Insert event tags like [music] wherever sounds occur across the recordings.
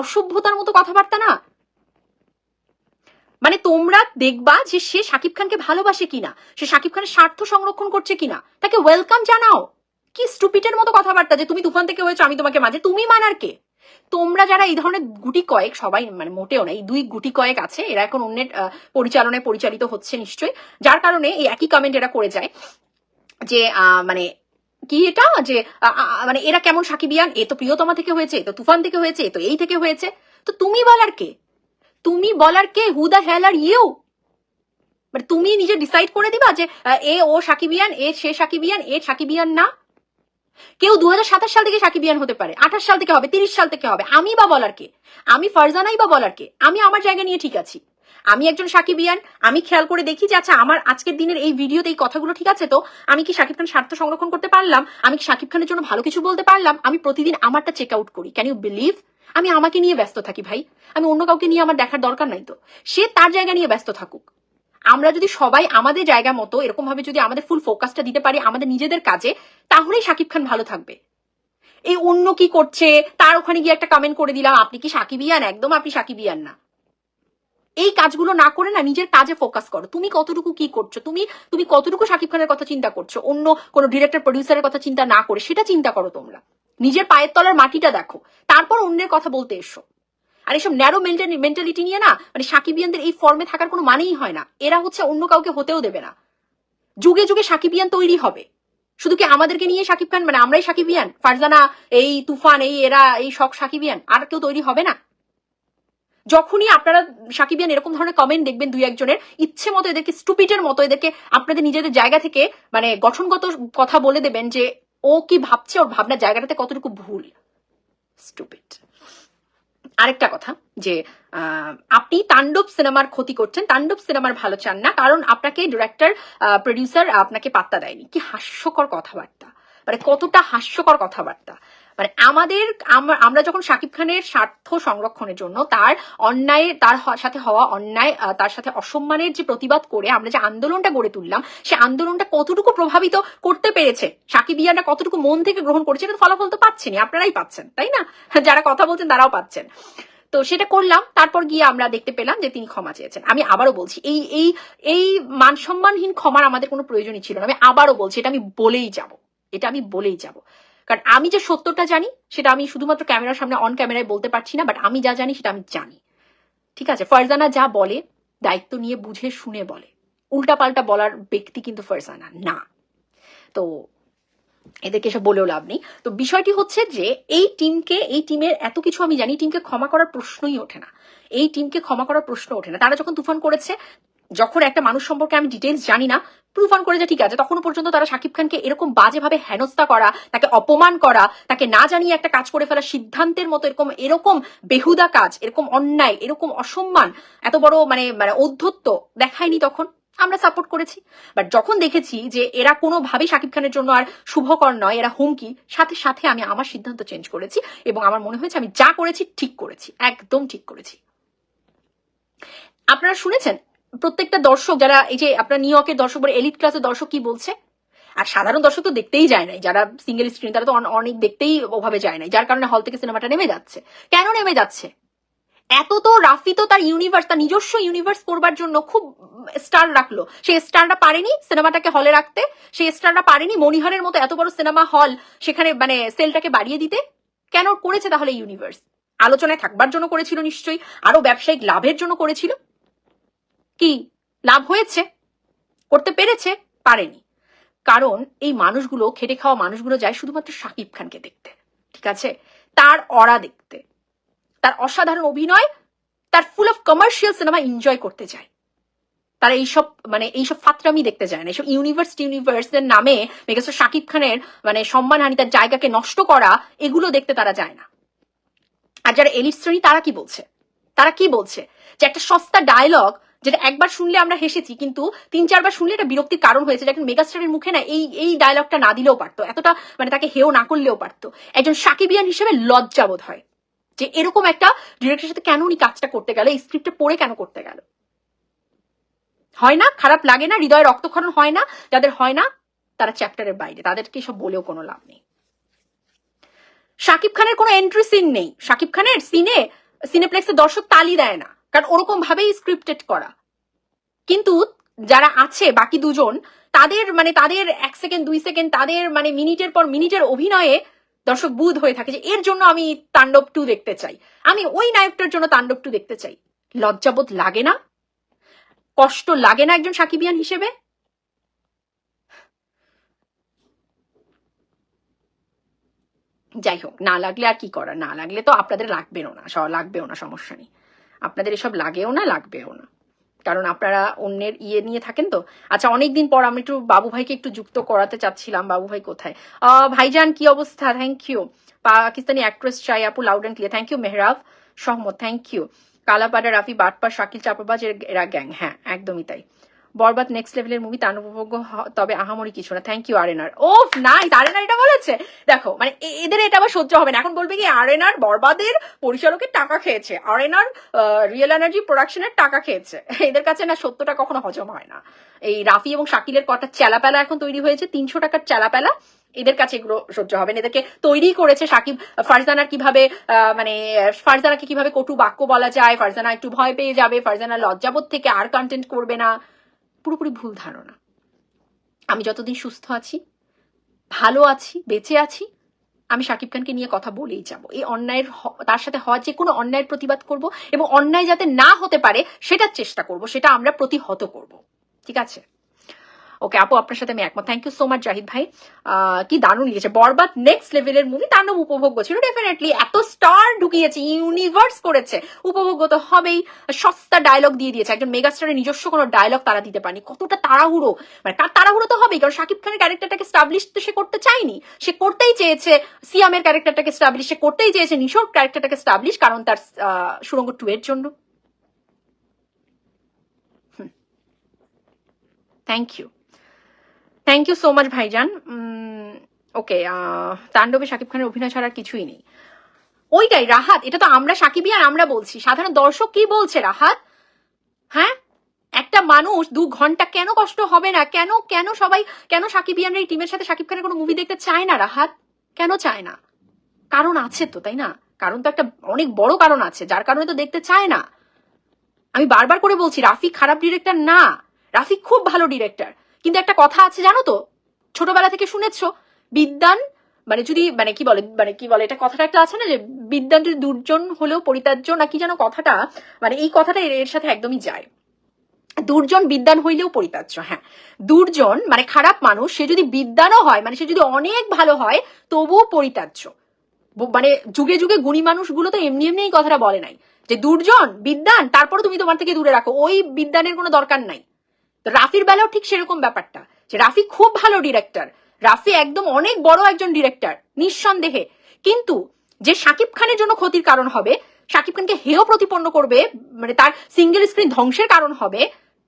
অসভ্যতার মতো কথাবার্তা না। মানে তোমরা দেখবা যে সে শাকিব খানকে ভালোবাসে কিনা, সে শাকিব খানের স্বার্থ সংরক্ষণ করছে কিনা, তাকে ওয়েলকাম জানাও। কি স্টুপিটের মতো কথাবার্তা যে তুমি তুফান থেকে হয়েছো, আমি তোমাকে মাঝে তুমি মানার কে? তোমরা যারা এই ধরনের গুটি কয়েক সবাই মানে মোটেও না, এই দুই গুটি কয়েক আছে, এরা এখন অন্যের পরিচালনায় পরিচালিত হচ্ছে নিশ্চয়ই। যার কারণে এই একই কমেন্ট এরা করে যায় যে মানে কি এটা যে মানে এরা কেমন সাকিবিয়ান এ তো প্রিয়তমা থেকে হয়েছে, এ তো তুফান থেকে হয়েছে, এ তো এই থেকে হয়েছে। তো তুমি বলার কে? তুমি বলার কে? Who the hell are you মানে তুমি নিজে ডিসাইড করে দিবা যে এ ও সাকিবিয়ান এ সে সাকিবিয়ান এ সাকিবিয়ান না। কেউ দু হাজার সাতাশ সাল থেকে সাকিবিয়ান হতে পারে, আঠাশ সাল থেকে হবে, তিরিশ সাল থেকে হবে। আমি বা বলার কে? আমি ফারজানাই বা বলার কে? আমি আমার জায়গা নিয়ে ঠিক আছি। আমি একজন সাকিবিয়ান, আমি খেয়াল করে দেখি যে আচ্ছা আমার আজকের দিনের এই ভিডিওতে এই কথাগুলো ঠিক আছে, তো আমি কি সাকিব খান স্বার্থ সংরক্ষণ করতে পারলাম? আমি কি সাকিব খানের জন্য ভালো কিছু বলতে পারলাম? আমি প্রতিদিন আমারটা চেক আউট করি। ক্যান ইউ বিলিভ আমি আমাকে নিয়ে ব্যস্ত থাকি ভাই। আমি অন্য কাউকে নিয়ে আমার দেখার দরকার নাই তো। সে তার জায়গা নিয়ে ব্যস্ত থাকুক। আমরা যদি সবাই আমাদের জায়গা মতো এরকম ভাবে যদি আমাদের ফুল ফোকাসটা দিতে পারি আমাদের নিজেদের কাজে, তাহলেই সাকিব খান ভালো থাকবে। এই অন্য কি করছে? তার ওখানে গিয়ে একটা কমেন্ট করে দিলাম, আপনি কি সাকিবিয়ান? একদম আপনি সাকিবিয়ান না। এই কাজগুলো না করে না নিজের কাজে ফোকাস করো। তুমি কতটুকু কি করছ? তুমি তুমি কতটুকু সাকিব খানের কথা চিন্তা করছ? অন্য কোনো ডিরেক্টর প্রডিউসারের কথা চিন্তা না করে সেটা চিন্তা করো তোমরা। নিজের পায়ের তলার মাটিটা দেখো। তারপর অন্যের কথা বলতে এসো। আর এসব ন্যারো মেন্টালিটি নিয়ে না মানে সাকিবিয়ানদের এই ফর্মে থাকার কোনো মানেই হয় না। এরা হচ্ছে অন্য কাউকে হতেও দেবে না। যুগে যুগে সাকিবিয়ান তৈরি হবে। শুধু কি আমাদেরকে নিয়ে সাকিব খান মানে আমরাই সাকিবিয়ান? ফারজানা, এই তুফান, এই এরা, এই শখ সাকিবিয়ান? আর কেউ তৈরি হবে না? যখনই আপনারা সাকিবিয়ান এরকম ধরনের কমেন্ট দেখবেন দুই একজনের, ইচ্ছে মতো এদেরকে স্টুপিটের মতো এদেরকে আপনাদের নিজেদের জায়গা থেকে মানে গঠনগত কথা বলে দেবেন যে ও কি ভাবছে, ওর ভাবনার জায়গাটাতে কতটুকু ভুল। স্টুপিট আরেকটা কথা যে আপনি তাণ্ডব সিনেমার ক্ষতি করছেন, তাণ্ডব সিনেমার ভালো চান না, কারণ আপনাকে ডিরেক্টর প্রডিউসার আপনাকে পাত্তা দেয়নি। কি হাস্যকর কথাবার্তা। মানে কতটা হাস্যকর কথাবার্তা। মানে আমাদের, আম- আমরা যখন শাকিব খানের স্বার্থ সংরক্ষণের জন্য তার অন্যায়, তার সাথে হওয়া অন্যায় তার সাথে অসম্মানের যে প্রতিবাদ করে আমরা যে আন্দোলনটা গড়ে তুললাম, সে আন্দোলনটা কতটুকু প্রভাবিত করতে পেরেছে? সাকিব সাকিবিয়ানরা কতটুকু মন থেকে গ্রহণ করেছে? এটা ফলাফল তো পাচ্ছেনি আপনারাই পাচ্ছেন, তাই না? [laughs] যারা কথা বলছেন তারাও পাচ্ছেন। তো সেটা করলাম, তারপর গিয়ে আমরা দেখতে পেলাম যে তিনি ক্ষমা চেয়েছেন। আমি আবারও বলছি, এই এই এই মান সম্মানহীন ক্ষমার আমাদের কোনো প্রয়োজনই ছিল না। আমি আবারও বলছি, এটা আমি বলেই যাব, এটা আমি বলেই যাব। কারণ আমি যে সত্যটা জানি, সেটা আমি শুধুমাত্র ক্যামেরার সামনে অন ক্যামেরায় বলতে পারছি না বাট আমি যা জানি, সেটা আমি জানি। ঠিক আছে? ফারজানা যা বলে, দায়িত্ব নিয়ে বুঝে শুনে বলে। উল্টাপাল্টা বলার ব্যক্তি কিন্তু ফারজানা না। তো এদেরকে এসব বলেও লাভ নেই। তো বিষয়টি হচ্ছে যে, এই টিমকে, এই টিমের এত কিছু আমি জানি টিমকে ক্ষমা করার প্রশ্নই ওঠে না। এই টিমকে ক্ষমা করার প্রশ্ন ওঠে না। তারা যখন তুফান করেছে যখন একটা মানুষ সম্পর্কে আমি ডিটেলস জানি না তুফান করেছে ঠিক আছে, তখনও পর্যন্ত তারা শাকিব খানকে এরকম বাজেভাবে হেনস্থা করা, তাকে অপমান করা, তাকে না জানিয়ে একটা কাজ করে ফেলা সিদ্ধান্তের মতো এরকম এরকম বেহুদা কাজ, এরকম অন্যায়, এরকম অসম্মান, এত বড় মানে মানে অধ্যত্ত দেখায়নি তখন। আমরা সাপোর্ট করেছি। বাট যখন দেখেছি যে এরা কোনোভাবেই শাকিব খানের জন্য আর শুভকর নয়, এরা হুমকি, সাথে সাথে আমি আমার সিদ্ধান্ত চেঞ্জ করেছি এবং আমার মনে হয়েছে আমি যা করেছি ঠিক করেছি, একদম ঠিক করেছি। আপনারা শুনেছেন? প্রত্যেকটা দর্শক যারা এই যে আপনার নিউ ইয়র্কের দর্শক বলে এলিট ক্লাসের দর্শক কি বলছে? আর সাধারণ দর্শক তো দেখতেই যায় নাই। যারা সিঙ্গেল স্ক্রিন তারা তো অনেক দেখতেই ওভাবে যায় নাই। যার কারণে হল থেকে সিনেমাটা নেমে যাচ্ছে। কেন নেমে যাচ্ছে? এত তো রাফি তো তার ইউনিভার্স তার নিজস্ব ইউনিভার্স করবার জন্য খুব স্টার রাখল। সেই স্টারটা পারেনি সিনেমাটাকে হলে রাখতে। সেই স্টারটা পারেনি মনিহারের মতো এত বড় সিনেমা হল সেখানে মানে সেলটাকে বাড়িয়ে দিতে। কেন করেছে তাহলে ইউনিভার্স আলোচনায় থাকবার জন্য করেছিল নিশ্চয়ই। আরও ব্যবসায়িক লাভের জন্য করেছিল। কি লাভ হয়েছে? করতে পেরেছে? পারেনি। কারণ এই মানুষগুলো, খেটে খাওয়া মানুষগুলো যায় শুধুমাত্র শাকিব খানকে দেখতে, ঠিক আছে? তার অরা দেখতে, তার অসাধারণ অভিনয়, তার full of commercial cinema enjoy করতে যায়। তারা এইসব মানে এইসব ফাতরামি দেখতে যায় না। এইসব ইউনিভার্স ইউনিভার্সের নামে মেগাস্টার শাকিব খানের মানে সম্মানহানি, তার জায়গাকে নষ্ট করা, এগুলো দেখতে তারা যায় না। আর যারা এলিট শ্রেণি, তারা কি বলছে? তারা কি বলছে? যে একটা সস্তা ডায়লগ যেটা একবার শুনলে আমরা হেসেছি, কিন্তু তিন চারবার শুনলে এটা বিরক্তির কারণ হয়েছে একজন মেগাস্টারের মুখে না এই এই ডায়লগটা না দিলেও পারতো, এতটা মানে তাকে হেও না করলেও পারতো। একজন সাকিবিয়ান হিসেবে লজ্জা বোধ হয়, যে এরকম একটা ডিরেক্টরের সাথে কেন উনি কাজটা করতে গেল, এই স্ক্রিপ্টটা পড়ে কেন করতে গেল? হয় না? খারাপ লাগে না? হৃদয়ে রক্তক্ষরণ হয় না? যাদের হয় না, তারা চ্যাপ্টারের বাইরে, তাদেরকে সব বলেও কোনো লাভ নেই। শাকিব খানের কোনো এন্ট্রি সিন নেই। শাকিব খানের সিনে সিনেপ্লেক্সের দর্শক তালি দেয় না। কারণ ওরকম ভাবেই স্ক্রিপ্টেড করা। কিন্তু যারা আছে বাকি দুজন, তাদের মানে তাদের এক সেকেন্ড দুই সেকেন্ড তাদের মানে মিনিটের পর মিনিটের অভিনয়ে দর্শক বুধ হয়ে থাকে যে, এর জন্য আমি তাণ্ডব টু দেখতে চাই। আমি ওই নায়কটার জন্য তাণ্ডব টু দেখতে চাই। লজ্জাবোধ লাগে না? কষ্ট লাগে না একজন সাকিবিয়ান হিসেবে? যাই হোক, না লাগলে আর কি করা না লাগলে তো আপনাদের লাগবেও না লাগবেও না, সমস্যা নেই। আপনাদের এসব লাগেও না, লাগবেও না। কারণ আপনারা অন্যের ইয়ে নিয়ে থাকেন তো। আচ্ছা অনেকদিন পর আমি একটু বাবু ভাইকে একটু যুক্ত করাতে চাচ্ছিলাম, বাবু ভাই কোথায়? ভাইজান, কি অবস্থা? থ্যাংক ইউ পাকিস্তানি অ্যাক্ট্রেস চাই আপু loud and clear thank you Mehrab. সহমত থ্যাংক ইউ কালাপাড়া, রাফি বাটপা শাকিল চাপাবাজ এরা গ্যাং হ্যাঁ একদমই তাই। বরবাদ নেক্সট লেভেলের মুভি তার উপভোগ্য তবে আহামরি কিছু না। থ্যাংক ইউ আরেনার ও নাইস আরেনার এটা বলেছে? দেখো মানে এদের এটা আবার সহ্য হবে না। এখন বলবে কি আরেনার বরবাদের পরিচালকের টাকা খেয়েছে। আরেনার রিয়েল এনার্জি প্রোডাকশনের টাকা খেয়েছে। এদের কাছে না সত্যটা কখনো হজম হয় না। এই রাফি এবং শাকিলের কটা চেলাপেলা এখন তৈরি হয়েছে, তিনশো টাকার চেলাপেলা। এদের কাছে এগুলো সহ্য হবে না। এদেরকে তৈরি করেছে সাকিব ফারজানার কীভাবে মানে ফারজানাকে কীভাবে কটু বাক্য বলা যায়, ফারজানা একটু ভয় পেয়ে যাবে, ফারজানা লজ্জাবোধ থেকে আর কন্টেন্ট করবে না। পুরোপুরি ভুল ধারণা। আমি যতদিন সুস্থ আছি, ভালো আছি, বেঁচে আছি, আমি শাকিব খানকে নিয়ে কথা বলেই যাব। এই অন্যায়ের তার সাথে হওয়া যে কোনো অন্যায়ের প্রতিবাদ করব এবং অন্যায় যাতে না হতে পারে, সেটার চেষ্টা করব, সেটা আমরা প্রতিহত করব। ঠিক আছে? ওকে আপু, আপনার সাথে আমি একমত। Thank you so much Zahid ভাই। কি দারুণ লিখেছে। বরবাদ নেক্সট লেভেলের মুভি তাণ্ডব উপভোগ্য ছিল। ডেফিনেটলি এত স্টার ঢুকিয়েছে ইউনিভার্স করেছে। উপভোগ্য তো হবেই। সস্তা ডায়লগ দিয়ে দিয়েছে। একজন মেগাস্টারের নিজস্ব কোনো ডায়লগ তারা দিতে পারেনি। কতটা তাড়াহুড়ো। মানে তার তাড়াহুড়ো তো হবেই, কারণ শাকিব খানের ক্যারেক্টারটাকে স্টাবলিশ তো সে করতে চায়নি। সে করতেই চেয়েছে। সিয়ামের ক্যারেক্টারটাকে স্টাবলিশ সে করতেই চেয়েছে। নিশোর ক্যারেক্টারটাকে স্টাবলিশ কারণ তার সুরঙ্গ টু এর জন্য। Thank you thank you so much ভাইজান। ওকে তাণ্ডবে শাকিব খানের অভিনয় ছাড়া কিছুই নেই। ওইটাই, রাহাত, এটা তো আমরা সাকিবই আর আমরা বলছি। সাধারণ দর্শক কি বলছে, রাহাত? হ্যাঁ? একটা মানুষ দু ঘণ্টা কেন কষ্ট হবে না? কেন কেন সবাই, কেন সাকিবিয়ানরা এই টিমের সাথে সাকিব খানের কোনো মুভি দেখতে চায় না, রাহাত? কেন চায় না? কারণ আছে তো, তাই না? কারণ তো একটা অনেক বড় কারণ আছে, যার কারণে তো দেখতে চায় না। আমি বারবার করে বলছি রাফি খারাপ ডিরেক্টর না। রাফি খুব ভালো ডিরেক্টর কিন্তু একটা কথা আছে, জানো তো? ছোটবেলা থেকে শুনেছো? বিদ্যান মানে যদি মানে কি বলে মানে কি বলে, এটা কথাটা একটা আছে না যে, বিদ্যান যদি দুর্জন হলেও পরিত্যাজ্য না, কি যেন কথাটা মানে এই কথাটা এর সাথে একদমই যায়। দুর্জন বিদ্যান হইলেও পরিত্যাজ্য হ্যাঁ। দুর্জন মানে খারাপ মানুষ, সে যদি বিদ্যানও হয় মানে সে যদি অনেক ভালো হয়, তবুও পরিত্যাজ্য। ব- মানে যুগে যুগে গুণী মানুষগুলো তো এমনি এমনি এই কথাটা বলে নাই। যে দুর্জন, বিদ্যান তারপরে তুমি তোমার থেকে দূরে রাখো, ওই বিদ্যানের কোনো দরকার নাই। রাফির বেলাও ঠিক সেরকম ব্যাপারটা, যে রাফি খুব ভালো ডিরেক্টর রাফি একদম অনেক বড় একজন ডিরেক্টর নিঃসন্দেহে। কিন্তু যে শাকিব খানের জন্য ক্ষতির কারণ হবে শাকিব খানকে হেয় প্রতিপন্ন করবে মানে তার সিঙ্গেল স্ক্রিন ধ্বংসের কারণ হবে,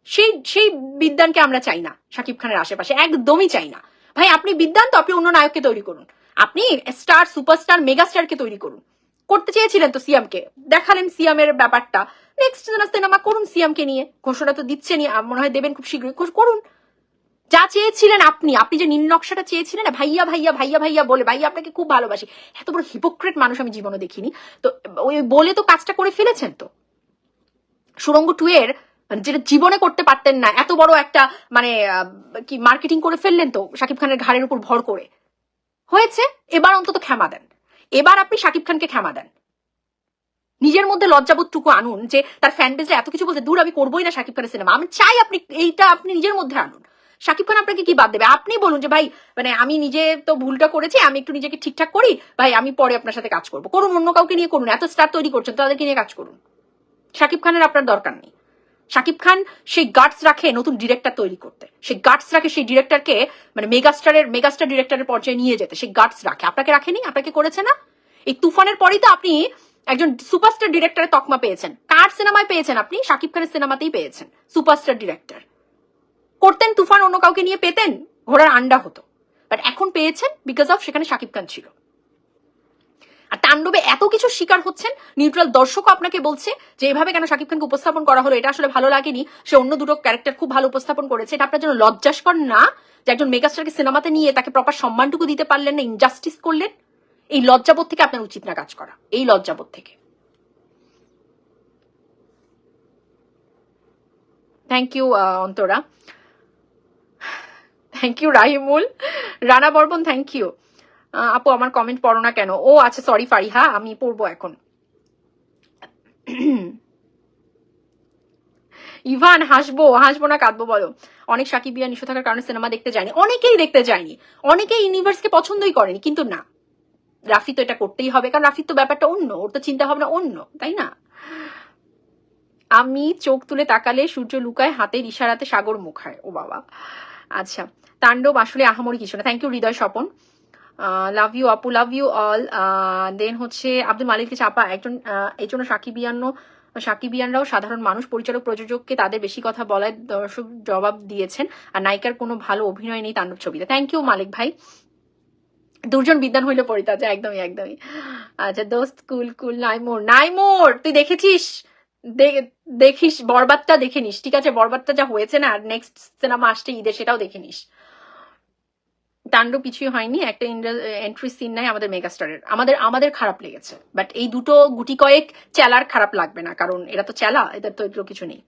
সেই সেই বিদ্যানকে আমরা চাই না শাকিব খানের আশেপাশে, একদমই চাই না। ভাই, আপনি বিদ্যান তো, আপনি অন্য নায়ককে তৈরি করুন। আপনি স্টার সুপারস্টার মেগাস্টারকে তৈরি করুন। করতে চেয়েছিলেন তো সিয়ামকে। দেখালেন সিয়ামের ব্যাপারটা। নেক্সট সিনেমা করুন সিয়ামকে নিয়ে। ঘোষণা তো দিচ্ছেনই মনে হয় দেবেন খুব শীঘ্রই। করুন। যা চেয়েছিলেন আপনি আপনি যে নীল নকশাটা চেয়েছিলেন, ভাইয়া ভাইয়া ভাইয়া ভাইয়া বলে, ভাইয়া আপনাকে খুব ভালোবাসি। এত বড় হিপোক্রেট মানুষ আমি জীবনে দেখিনি। তো, ওই বলে তো কাজটা করে ফেলেছেন তো। সুরঙ্গ টু এর মানে যেটা জীবনে করতে পারতেন না, এত বড় একটা মানে কি মার্কেটিং করে ফেললেন তো, শাকিব খানের ঘাড়ের উপর ভর করে। হয়েছে? এবার অন্তত ক্ষমা দেন। এবার আপনি শাকিব খানকে ক্ষমা দেন। নিজের মধ্যে লজ্জাবোধটুকু আনুন যে তার ফ্যান এত কিছু বলতে দূর আমি করবোই না শাকিব খানের সিনেমা আমি চাই আপনি এইটা আপনি নিজের মধ্যে আনুন। শাকিব খান আপনাকে কি বাদ দেবে? আপনি বলুন যে, ভাই মানে আমি নিজে তো ভুলটা করেছি, আমি একটু নিজেকে ঠিকঠাক করি, ভাই, আমি পরে আপনার সাথে কাজ করব। করুন, অন্য কাউকে নিয়ে করুন। এত স্টার তৈরি করছেন, তাদেরকে নিয়ে কাজ করুন। শাকিব খানের আপনার দরকার নেই। শাকিব খান সেই গার্ডস রাখে নতুন ডিরেক্টর তৈরি করতে। সেই গার্ডস রাখে সেই ডিরেক্টরকে মানে মেগাস্টারের মেগাস্টার ডিরেক্টরের পর্যায়ে নিয়ে যেতে। সেই গার্ডস রাখে। আপনাকে রাখেনি? আপনাকে করেছে না? এই তুফানের পরেই তো আপনি একজন সুপারস্টার ডিরেক্টরের তকমা পেয়েছেন। কার সিনেমায় পেয়েছেন আপনি? শাকিব খানের সিনেমাতেই পেয়েছেন সুপারস্টার ডিরেক্টর করতেন তুফান অন্য কাউকে নিয়ে পেতেন? ঘোড়ার আন্ডা হতো। বাট এখন পেয়েছেন বিকজ অফ সেখানে শাকিব খান ছিল। আর তাণ্ডবে এত কিছু শিকার হচ্ছেন নিউট্রাল দর্শকও আপনাকে বলছে যে এভাবে কেন শাকিব খানকে উপস্থাপন করা হলো, এটা আসলে ভালো লাগেনি। সে অন্য দুটো ক্যারেক্টার খুব ভালো উপস্থাপন করেছে, এটা আপনার জন্য লজ্জাস্কর না যে একজন মেগাস্টারকে সিনেমাতে নিয়ে তাকে প্রপার সম্মানটুকু দিতে পারলেন না ইনজাস্টিস করলেন? এই লজ্জাবোধ থেকে আপনার উচিত না কাজ করা, এই লজ্জাবোধ থেকে। Thank you Antara. Thank you Rahimul. Rana বর্বন thank you আপু, আমার কমেন্ট পড়ো না কেন? ও আচ্ছা সরি ফারিহা, আমি পড়ব এখন। ইভান, হাসবো হাসবো না, কাঁদবো, বলো। অনেক সাকিবিয়া নিশো থাকার কারণে সিনেমা দেখতে যায়নি। অনেকেই দেখতে যায়নি। অনেকেই ইউনিভার্সকে পছন্দই করেনি, কিন্তু না। রাফি তো এটা করতেই হবে, কারণ রাফির তো ব্যাপারটা অন্য, ওর তো চিন্তা ভাবনা অন্য, তাই না? আমি চোখ তুলে তাকালে সূর্য লুকায় হাতের ইশারাতে সাগর মুখায় ও বাবা। আচ্ছা তাণ্ডব আসলে আহামরি কিছু না। Thank you Hridoy Swapan. Love you আপু লাভ ইউ অল দেন হচ্ছে আব্দুল মালিককে চাপা একজন এই জন্য সাকিবিয়ান্ন সাকিবিয়ানরাও সাধারণ মানুষ, পরিচালক, প্রযোজককে তাদের বেশি কথা বলায় দর্শক জবাব দিয়েছেন, আর নায়িকার কোনো ভালো অভিনয় নেই তাণ্ডব ছবিতে। থ্যাংক ইউ মালিক ভাই। দুর্জন বিদ্যান হইলে আছে একদমই একদমই। আচ্ছা দোস্ত, কুল কুল, নাইমোর। নাইমোর, তুই দেখেছিস? দেখিস, বরবাদটা দেখে নিস, ঠিক আছে? বরবাদটা যা হয়েছে না, আর নেক্সট সিনেমা আসছে ঈদে, সেটাও দেখে নিস। তাণ্ডব কিছুই হয়নি, একটা এন্ট্রি সিন নাই আমাদের মেগাস্টারের আমাদের আমাদের খারাপ লেগেছে। বাট এই দুটো গুটি কয়েক চেলার খারাপ লাগবে না, কারণ এরা তো চেলা, এদের তো এগুলো কিছু নেই।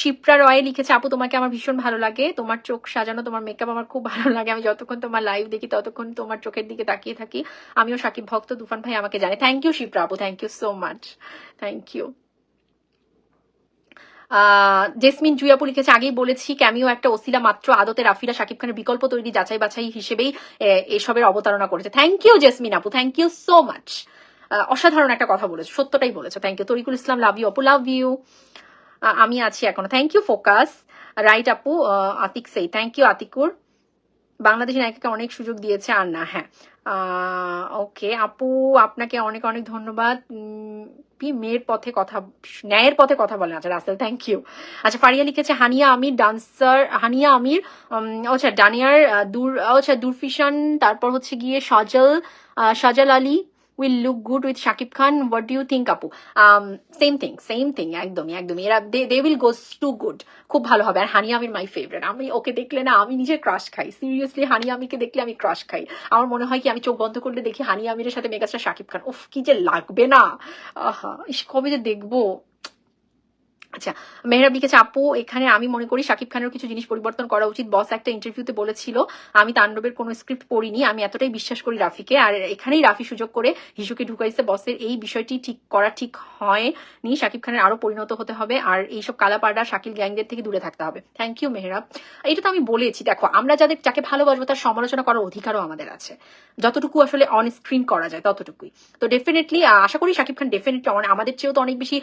শিপ্রা রয় লিখেছে, আপু, তোমাকে আমার ভীষণ ভালো লাগে। তোমার চোখ সাজানো, তোমার মেকআপ আমার খুব ভালো লাগে। আমি যতক্ষণ তোমার লাইভ দেখি, ততক্ষণ তোমার চোখের দিকে তাকিয়ে থাকি। আমিও সাকিব ভক্ত, তুফান ভাই আমাকে জানে। থ্যাংক ইউ শিপ্রা আপু। Thank you so much thank you Jesmin জুয়াপু লিখেছে আগেই বলেছি ক্যামিও একটা ওসিলা মাত্র আদতে রাফিরা শাকিব খানের বিকল্প তৈরি যাচাই বাছাই হিসেবেই এসবের অবতারণা করেছে। থ্যাংক ইউ জেসমিন আপু। থ্যাংক ইউ সো মাচ অসাধারণ একটা কথা বলেছ, সত্যটাই বলেছ। Thank you Tarikul Islam love you আপু লাভ ইউ আমি আছি এখনও। থ্যাংক ইউ ফোকাস রাইট আপু আতিক সেই থ্যাংক ইউ আতিকুর। বাংলাদেশি নায়িকাকে অনেক সুযোগ দিয়েছে, আর না হ্যাঁ। ওকে, আপু, আপনাকে অনেক অনেক ধন্যবাদ। মেয়ের পথে কথা, ন্যায়ের পথে কথা বলেন। আচ্ছা রাসেল থ্যাংক ইউ আচ্ছা ফারিয়া লিখেছে, হানিয়া আমির ডান্সার হানিয়া আমির আচ্ছা ডানিয়ার দুর আচ্ছা দুরফিশান, তারপর হচ্ছে গিয়ে Sajal Sajal Ali. Will look good with Shakib Khan what do you think আপু সেম থিং সেম থিং একদমই একদমই। এরা they they will goes to good খুব ভালো হবে। আর হানিয়া আমির মাই ফেভারিট আমি ওকে দেখলে না, আমি নিজে ক্রাশ খাই। সিরিয়াসলি হানিয়া আমিরকে দেখলে আমি ক্রাশ খাই। আমার মনে হয় কি, আমি চোখ বন্ধ করলে দেখি হানিয়া আমিরের সাথে মেগাস্টার শাকিব খান উফ, কি যে লাগবে না। আহা, ইস, কবে যে দেখব? আচ্ছা মেহরাব লিখেছে, আপু, এখানে আমি মনে করি শাকিব খানের কিছু জিনিস পরিবর্তন করা উচিত। বস একটা ইন্টারভিউতে বলেছিল, আমি তাণ্ডবের কোনো স্ক্রিপ্ট পড়িনি, আমি এতটাই বিশ্বাস করি রাফিকে, আর এখানেই রাফি সুযোগ করে হিসুকে ঢুকাইছে। বসের এই বিষয়টি ঠিক করা ঠিক হয়নি, শাকিব খানের আরও পরিণত হতে হবে, আর এইসব কালাপাড়া, শাকিল গ্যাংদের থেকে দূরে থাকতে হবে। Thank you Mehrab. এটা তো আমি বলেছি, দেখো, আমরা যাদের, যাকে ভালোবাসবো, তার সমালোচনা করার অধিকারও আমাদের আছে। যতটুকু আসলে অন স্ক্রিন করা যায়, ততটুকুই। তো ডেফিনেটলি আশা করি শাকিব খান ডেফিনেটলি আমাদের চেয়েও তো অনেক বেশি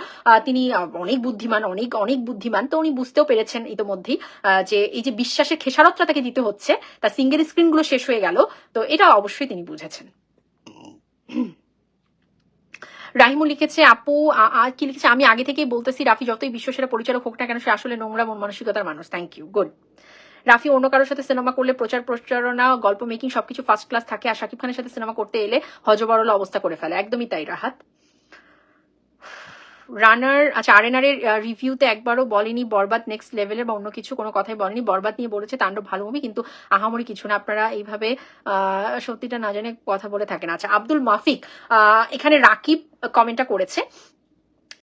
তিনি অনেক বুদ্ধিমান অনেক অনেক বুদ্ধিমান। তো উনি বুঝতেও পেরেছেন ইতোমধ্যেই যে এই যে বিশ্বাসের খেসারতটা তাকে দিতে হচ্ছে, তার সিঙ্গেল স্ক্রিনগুলো শেষ হয়ে গেল, তো এটা অবশ্যই তিনি বুঝেছেন। রাহিমুল লিখেছে, আপু, আ- আ- কি লিখেছে? আমি আগে থেকেই বলতেছি, রাফি যতই বিশ্বসেরা পরিচালক হোক না কেন, সে আসলে নোংরা মন মানসিকতার মানুষ। থ্যাংক ইউ গুড রাফি, অন্য কারোর সাথে সিনেমা করলে প্রচার, প্রচারণা, গল্প মেকিং সবকিছু ফার্স্ট ক্লাস থাকে, আর শাকিব খানের সাথে সিনেমা করতে এলে হজবরল অবস্থা করে ফেলে। একদমই তাই, রাহাত। রানার আচ্ছা আর এর রিভিউতে একবারও বলেনি বরবাদ নেক্সট লেভেলের বা অন্য কিছু কোনো কথাই বলেনি। বরবাদ নিয়ে বলেছে তাণ্ডব ভালো মুভি কিন্তু আহামরি কিছু না। আপনারা এইভাবে সত্যিটা না জানে কথা বলে থাকেন। আচ্ছা আব্দুল মাফিক এখানে রাকিব কমেন্টটা করেছে।